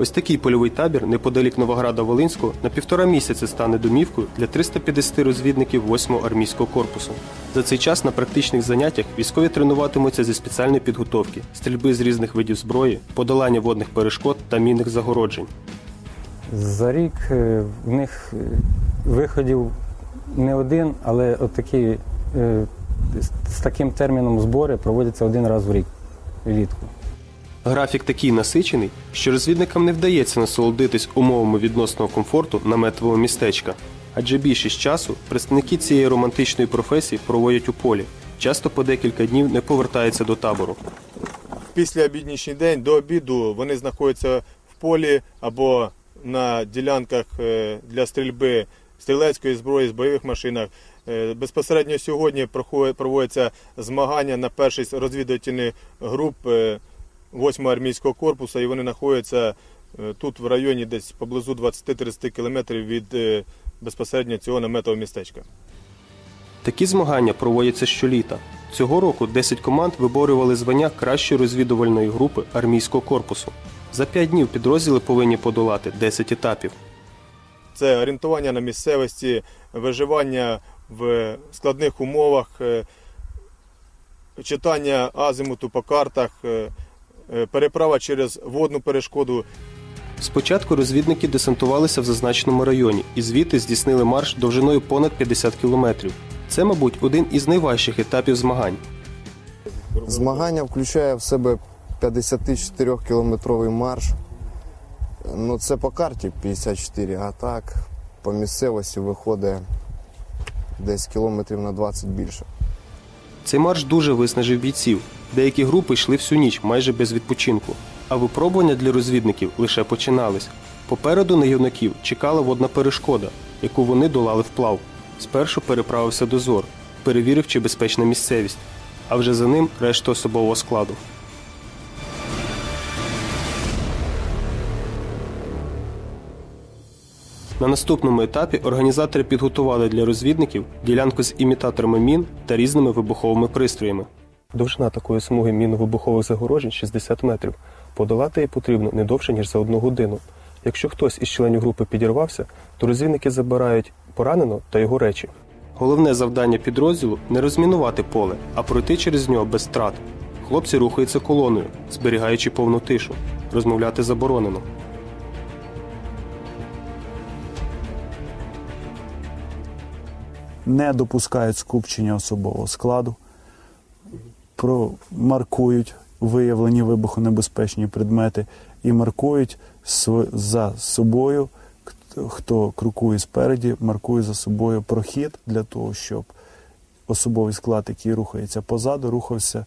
Ось такий польовий табір неподалік Новограда Волинського на півтора місяці стане домівкою для 350 розвідників 8-го армійського корпусу. За цей час на практичних заняттях військові тренуватимуться зі спеціальної підготовки, стрільби з різних видів зброї, подолання водних перешкод та мінних загороджень. За рік е, в них е, виходів не один, але от е, з таким терміном збори проводяться один раз в рік влітку. Графік такий насичений, що розвідникам не вдається насолодитись умовами відносного комфорту наметового містечка. Адже більшість часу представники цієї романтичної професії проводять у полі, часто по декілька днів не повертаються до табору. Після обіднішній день до обіду вони знаходяться в полі або на ділянках е, для стрільби стрілецької зброї з бойових машинах. Е, Безпосередньо сьогодні проводяться змагання на перший з розвідувальних груп 8 армійського корпусу, і вони знаходяться е, тут в районі десь поблизу 20-30 кілометрів від е, безпосередньо цього наметового містечка. Такі змагання проводяться щоліта. Цього року 10 команд виборювали звання кращої розвідувальної групи армійського корпусу. За 5 днів підрозділи повинні подолати 10 етапів. Це орієнтування на місцевості, виживання в складних умовах, е, читання азимуту по картах, переправа через водну перешкоду. Спочатку розвідники десантувалися в зазначеному районі і звідти здійснили марш довжиною понад 50 кілометрів. Це, мабуть, один із найважчих етапів змагань. Змагання включає в себе 54-кілометровий марш. Ну, це по карті 54, а так по місцевості виходить десь кілометрів на 20 більше. Цей марш дуже виснажив бійців. Деякі групи йшли всю ніч майже без відпочинку. А випробування для розвідників лише починались. Попереду на юнаків чекала водна перешкода, яку вони долали вплав. Спершу переправився дозор, перевірив, чи безпечна місцевість, а вже за ним решта особового складу. На наступному етапі організатори підготували для розвідників ділянку з імітаторами мін та різними вибуховими пристроями. Довжина такої смуги мінно-вибухових загорожень 60 метрів. Подолати її потрібно не довше, ніж за одну годину. Якщо хтось із членів групи підірвався, то розвідники забирають пораненого та його речі. Головне завдання підрозділу не розмінувати поле, а пройти через нього без втрат. Хлопці рухаються колоною, зберігаючи повну тишу. Розмовляти заборонено. не допускають скупчення особового складу, маркують виявлені вибухонебезпечні предмети і маркують за собою, хто- крокує спереді, маркує за собою прохід для того, щоб особовий склад, який рухається позаду, рухався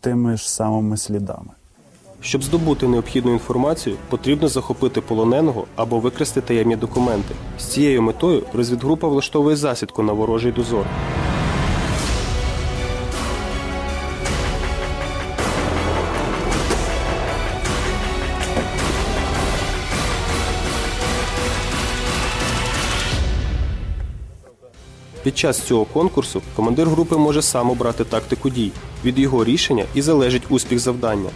тими ж самими слідами. Щоб здобути необхідну інформацію, потрібно захопити полоненого або викрасти таємні документи. З цією метою розвідгрупа влаштовує засідку на ворожий дозор. Під час цього конкурсу командир групи може сам обрати тактику дій. Від його рішення і залежить успіх завдання.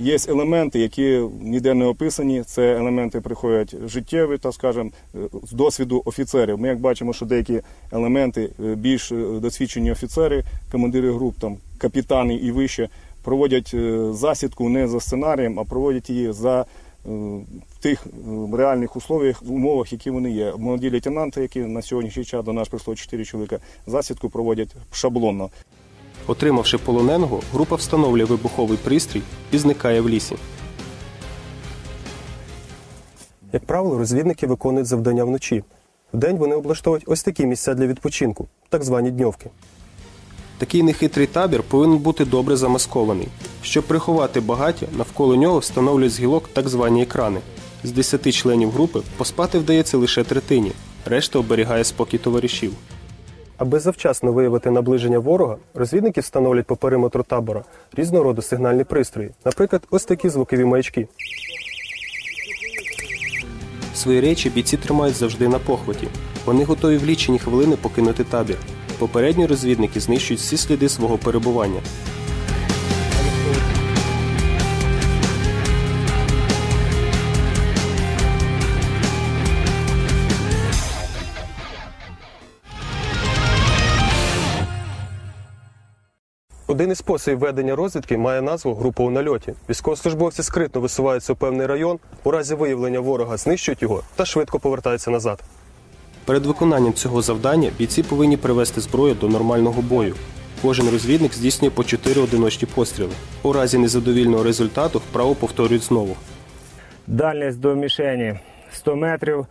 Є елементи, які ніде не описані. Це елементи приходять життєві, так скажемо, е, з досвіду офіцерів. Ми як бачимо, що деякі елементи е, більш е, досвідчені офіцери, командири груп, там капітани і вище, проводять е, засідку не за сценарієм, а проводять її за в тих е, реальних условиях, умовах, які вони є. Молоді лейтенанти, які на сьогоднішній час до нас прийшло 4 чоловіка, засідку проводять шаблонно. Отримавши полоненого, група встановлює вибуховий пристрій і зникає в лісі. Як правило, розвідники виконують завдання вночі. Вдень вони облаштовують ось такі місця для відпочинку, так звані дньовки. Такий нехитрий табір повинен бути добре замаскований. Щоб приховати багаття, навколо нього встановлюють з гілок так звані екрани. З 10 членів групи поспати вдається лише третині, решта оберігає спокій товаришів. Аби завчасно виявити наближення ворога, розвідники встановлять по периметру табора різного роду сигнальні пристрої, наприклад, ось такі звукові маячки. Свої речі бійці тримають завжди на похваті. Вони готові в лічені хвилини покинути табір. Попередні розвідники знищують всі сліди свого перебування. Один із способів ведення розвідки має назву група у нальоті. Військовослужбовці скритно висуваються у певний район, у разі виявлення ворога знищують його та швидко повертаються назад. Перед виконанням цього завдання бійці повинні привести зброю до нормального бою, Кожен розвідник здійснює по 4 одиночні постріли. У разі незадовільного результату вправо повторюють знову. Дальність до мішені 100 метрів,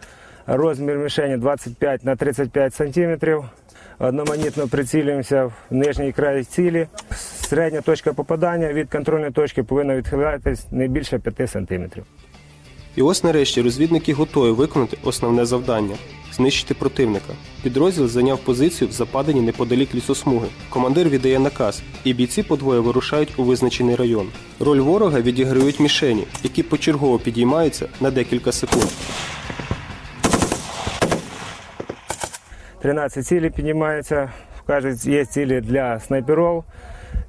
розмір мішені 25 на 35 сантиметрів. Одноманітно прицілюємося в нижній край цілі. Середня точка попадання від контрольної точки повинна відхилятись не більше 5 сантиметрів. І ось нарешті розвідники готові виконати основне завдання знищити противника. Підрозділ зайняв позицію в западині неподалік лісосмуги. Командир віддає наказ, і бійці подвоє вирушають у визначений район. Роль ворога відіграють мішені, які почергово підіймаються на декілька секунд. 13 цілі піднімаються. Кажуть, є цілі для снайперів,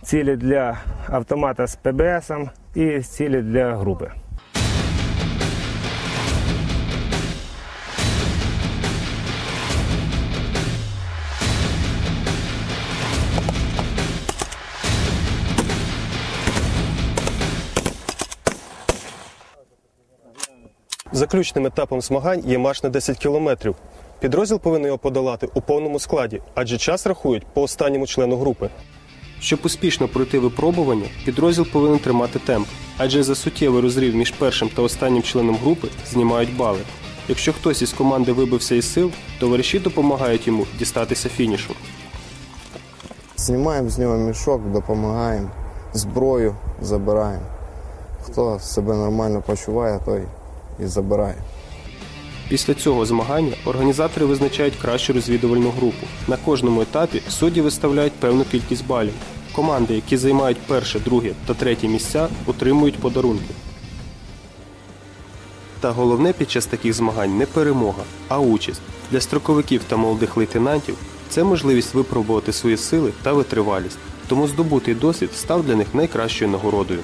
цілі для автомата з ПБС і цілі для групи. Заключним етапом змагань є марш на 10 кілометрів. Підрозділ повинен його подолати у повному складі, адже час рахують по останньому члену групи. Щоб успішно пройти випробування, підрозділ повинен тримати темп, адже за суттєвий розрив між першим та останнім членом групи знімають бали. Якщо хтось із команди вибився із сил, товариші допомагають йому дістатися фінішу. Знімаємо з нього мішок, допомагаємо, зброю забираємо. Хто себе нормально почуває, той і забирає. Після цього змагання організатори визначають кращу розвідувальну групу. На кожному етапі судді виставляють певну кількість балів. Команди, які займають перше, друге та третє місця, отримують подарунки. Та головне під час таких змагань не перемога, а участь. Для строковиків та молодих лейтенантів це можливість випробувати свої сили та витривалість. Тому здобутий досвід став для них найкращою нагородою.